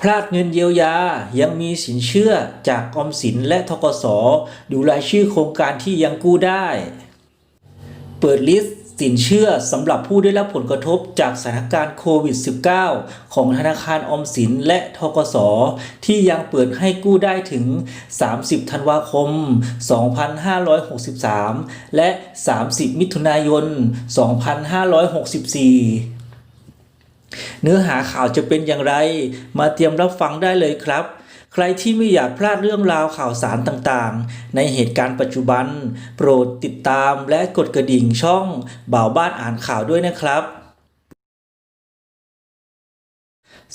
พลาดเงินเยียวยา ยังมีสินเชื่อจากออมสินและทกส ดูรายชื่อโครงการที่ยังกู้ได้ เปิดลิสต์สินเชื่อสำหรับผู้ได้รับผลกระทบจากสถานการณ์โควิด -19 ของธนาคารออมสินและทกส ที่ยังเปิดให้กู้ได้ถึง 30 ธันวาคม 2563 และ 30 มิถุนายน 2564 เนื้อหาข่าวจะเป็นอย่างไร มาเตรียมรับฟังได้เลยครับ ใครที่ไม่อยากพลาดเรื่องราวข่าวสารต่างๆ ในเหตุการณ์ปัจจุบัน โปรดติดตามและกดกระดิ่งช่องบ่าวบ้านอ่านข่าวด้วยนะครับ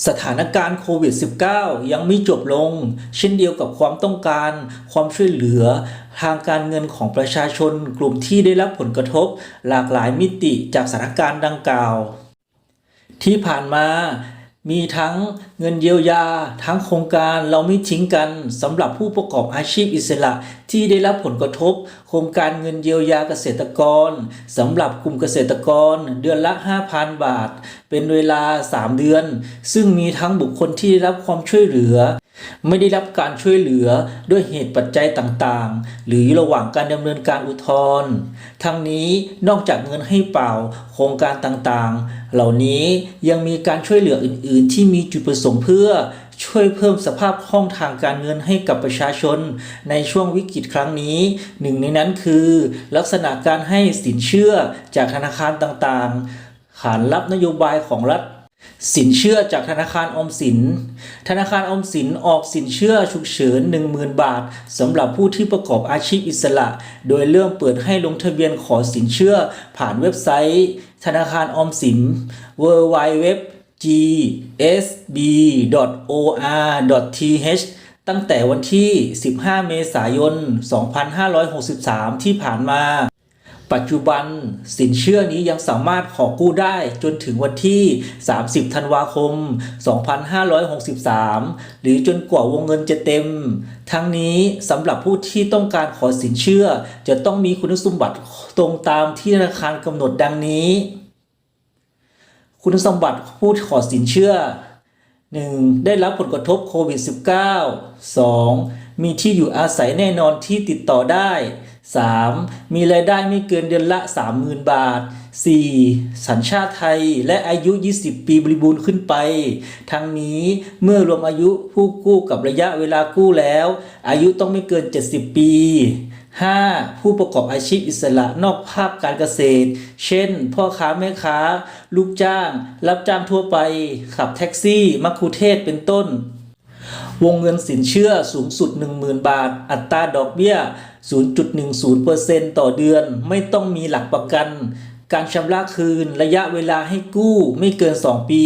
สถานการณ์โควิด -19 ยังไม่จบลง เช่นเดียวกับความต้องการ ความช่วยเหลือ ทางการเงินของประชาชนกลุ่มที่ได้รับผลกระทบ หลากหลายมิติจากสถานการณ์ดังกล่าว ที่ผ่านมามีทั้งเงินเยียวยา ทั้งโครงการเราไม่ทิ้งกันสำหรับผู้ประกอบอาชีพอิสระที่ได้รับผลกระทบ โครงการเงินเยียวยาเกษตรกรสำหรับกลุ่มเกษตรกรเดือนละ 5,000 บาท เป็นเวลา 3 เดือน ซึ่งมีทั้งบุคคลที่ได้รับความช่วยเหลือ ไม่ได้รับการช่วยเหลือด้วยเหตุปัจจัยต่างๆ หรือระหว่างการดำเนินการอุทธรณ์ ทั้งนี้นอกจากเงินให้เปล่าโครงการต่างๆ เหล่านี้ยังมีการช่วยเหลืออื่น ๆ ที่มีจุดประสงค์เพื่อช่วยเพิ่มสภาพคล่องทางการเงินให้กับประชาชน ในช่วงวิกฤตครั้งนี้ หนึ่งในนั้นคือ ลักษณะการให้สินเชื่อจากธนาคารต่างๆ ขานรับนโยบายของรัฐ สินเชื่อจากธนาคารอมสิน ธนาคารอมสินออกสินเชื่อฉุกเฉิน 10,000 บาทสำหรับผู้ที่ประกอบอาชีพอิสระ โดยเริ่มเปิดให้ลงทะเบียนขอสินเชื่อผ่านเว็บไซต์ ธนาคารออมสิน www gsb.or.th ตั้งแต่วันที่ 15 เมษายน 2563 ที่ผ่านมา ปัจจุบันสินเชื่อนี้ยังสามารถขอกู้ได้จนถึงวันที่ 30 ธันวาคม 2563 หรือจนกว่าวงเงินจะเต็ม ทั้งนี้สำหรับผู้ที่ต้องการขอสินเชื่อ จะต้องมีคุณสมบัติตรงตามที่ธนาคารกำหนดดังนี้ คุณสมบัติผู้ขอสินเชื่อ 1. ได้รับผลกระทบโควิด -19 2. มีที่อยู่อาศัยแน่นอนที่ติดต่อได้ 3. มีรายได้ไม่เกินเดือนละ 30,000 บาท 4. สัญชาติไทยและอายุ 20 ปีบริบูรณ์ขึ้นไป ทั้งนี้เมื่อรวมอายุผู้กู้กับระยะเวลากู้แล้ว อายุต้องไม่เกิน 70 ปี 5. ผู้ประกอบอาชีพอิสระนอกภาคการเกษตร เช่น พ่อค้าแม่ค้า ลูกจ้าง รับจ้างทั่วไป ขับแท็กซี่ มัคคุเทศก์เป็นต้น วงเงินสินเชื่อสูงสุด 10,000 บาท อัตราดอกเบี้ย 0.10%ต่อเดือน ไม่ต้องมีหลักประกัน การชำระคืนระยะเวลาให้กู้ไม่เกิน 2 ปี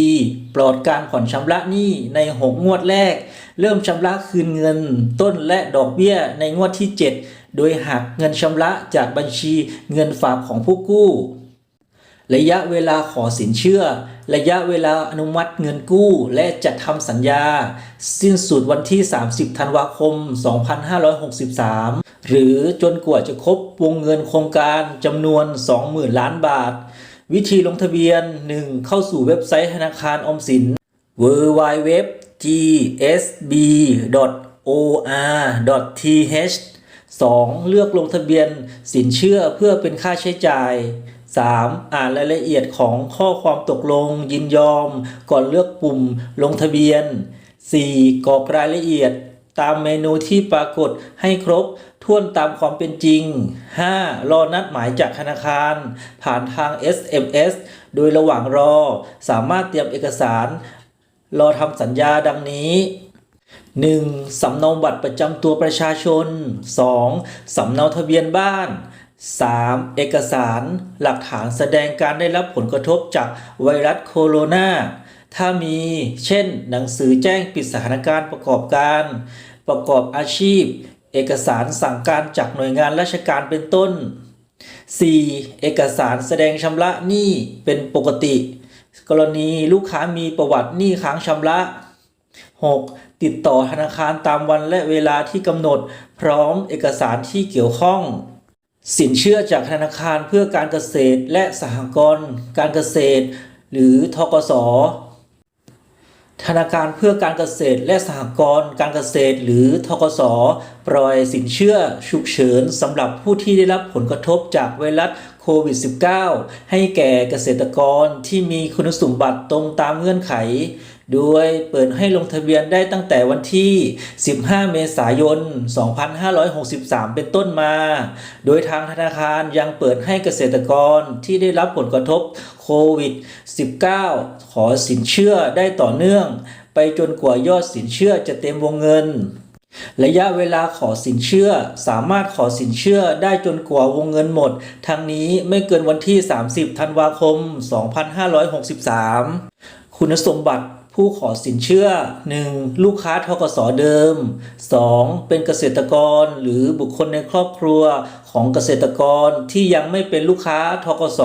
ปลอดการผ่อนชำระหนี้ใน 6 งวดแรก เริ่มชำระคืนเงิน ต้นและดอกเบี้ยในงวดที่ 7 โดยหักเงินชำระจากบัญชีเงินฝากของผู้กู้ ระยะเวลาขอสินเชื่อ ระยะเวลาอนุมัติเงินกู้ และจัดทำสัญญา สิ้นสุดวันที่ 30 ธันวาคม 2563 หรือจนกว่าจะครบวงเงินโครงการจำนวน 20,000 ล้านบาท วิธีลงทะเบียน 1. เข้าสู่เว็บไซต์ธนาคารอมสิน www gsb.or.th 2. เลือกลงทะเบียนสินเชื่อเพื่อเป็นค่าใช้จ่าย 3. อ่านรายละเอียดของข้อความตกลง ยินยอม ก่อนเลือกปุ่มลงทะเบียน 4. กรอกรายละเอียดตามเมนูที่ปรากฏให้ครบถ้วนตามความเป็นจริง 5. รอนัดหมายจากธนาคาร ผ่านทาง SMS โดยระหว่างรอ สามารถเตรียมเอกสาร รอทำสัญญาดังนี้ 1. สำเนาบัตรประจำตัวประชาชน 2. สำเนาทะเบียนบ้าน 3. เอกสารหลักฐานแสดงการได้รับผลกระทบจากไวรัสโคโรนาถ้ามีเช่น หนังสือแจ้งปิดสถานการณ์ประกอบการ ประกอบอาชีพ เอกสารสั่งการจากหน่วยงานราชการเป็นต้น 4. เอกสารแสดงชำระหนี้เป็นปกติ กรณีลูกค้ามีประวัติหนี้ค้างชำระ 6. ติดต่อธนาคารตามวันและเวลาที่กำหนด พร้อมเอกสารที่เกี่ยวข้อง สินเชื่อจากธนาคารเพื่อการเกษตรและสหกรณ์การเกษตร หรือทกส ธนาคารเพื่อการเกษตรและสหกรณ์การเกษตร หรือทกส ปล่อยสินเชื่อฉุกเฉินสำหรับผู้ที่ได้รับผลกระทบจากไวรัสโควิด -19 ให้แก่เกษตรกรที่มีคุณสมบัติตรงตามเงื่อนไข โดยเปิดให้ลงทะเบียนได้ตั้งแต่วันที่ 15 เมษายน 2563 เป็นต้นมา โดยทางธนาคารยังเปิดให้เกษตรกรที่ได้รับผลกระทบโควิด -19 ขอสินเชื่อได้ต่อเนื่อง ไปจนกว่ายอดสินเชื่อจะเต็มวงเงินระยะเวลาขอสินเชื่อสามารถขอสินเชื่อได้จนกว่าวงเงินหมด ทั้งนี้ไม่เกินวันที่ 30 ธันวาคม 2563 คุณสมบัติ ผู้ขอสินเชื่อ 1. ลูกค้าทกสเดิม 2. เป็นเกษตรกรหรือบุคคลในครอบครัวของเกษตรกรที่ยังไม่เป็นลูกค้าทกส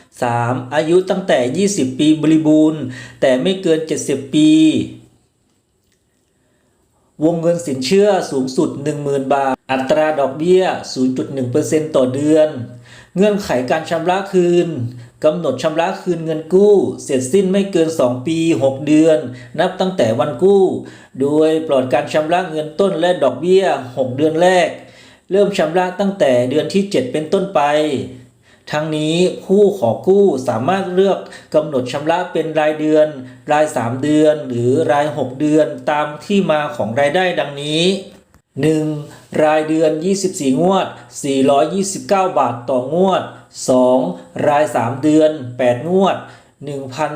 3. อายุตั้งแต่ 20 ปีบริบูรณ์ แต่ไม่เกิน 70 ปี วงเงินสินเชื่อสูงสุด 10,000 บาท อัตราดอกเบี้ย 0.1%ต่อเดือน เงื่อนไขการชำระคืน กำหนดชำระคืนเงินกู้ เสร็จสิ้นไม่เกิน 2 ปี 6 เดือน นับตั้งแต่วันกู้ โดยปลอดการชำระเงินต้นและดอกเบี้ย 6 เดือนแรก เริ่มชำระตั้งแต่เดือนที่ 7 เป็นต้นไป ทั้งนี้ผู้ขอกู้สามารถเลือกกำหนดชำระเป็นรายเดือน ราย 3 เดือน หรือราย 6 เดือนตามที่มาของรายได้ดังนี้ 1. รายเดือน 24 งวด 429 บาทต่องวด 2. ราย 3 เดือน 8 งวด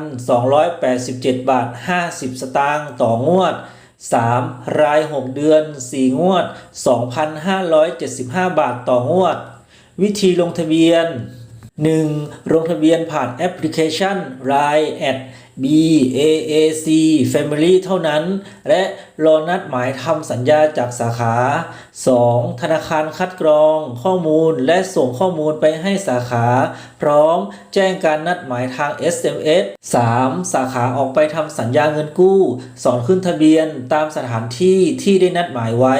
1,287 บาท 50 สตางค์ต่องวด 3. ราย 6 เดือน 4 งวด 2,575 บาทต่องวด วิธีลงทะเบียน 1. ลงทะเบียนผ่านแอปพลิเคชัน Line at BAAC Family เท่านั้น และรอนัดหมายทำสัญญาจากสาขา 2. ธนาคารคัดกรองข้อมูลและส่งข้อมูลไปให้สาขา พร้อมแจ้งการนัดหมายทาง SMS 3. สาขาออกไปทำสัญญาเงินกู้ สอนขึ้นทะเบียนตามสถานที่ที่ได้นัดหมายไว้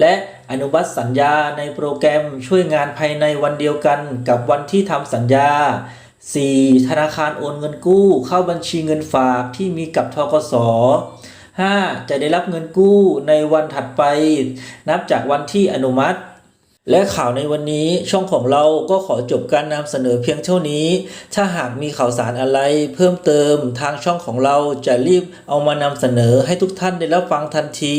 และ อนุมัติสัญญาในโปรแกรมช่วยงานภายในวันเดียวกันกับวันที่ทำสัญญา 4. ธนาคารโอนเงินกู้ เข้าบัญชีเงินฝากที่มีกับทกส 5. จะได้รับเงินกู้ในวันถัดไป นับจากวันที่อนุมัติ และข่าวในวันนี้ช่องของเราก็ขอจบการนำเสนอเพียงเท่านี้ ถ้าหากมีข่าวสารอะไรเพิ่มเติมทางช่องของเราจะรีบเอามานำเสนอให้ทุกท่านได้รับฟังทันที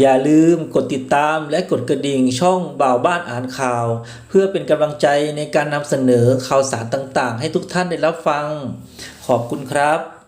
อย่าลืมกดติดตามและกดกระดิ่งช่องบ่าวบ้านอ่านข่าว เพื่อเป็นกำลังใจในการนำเสนอข่าวสารต่างๆ ให้ทุกท่านได้รับฟัง ขอบคุณครับ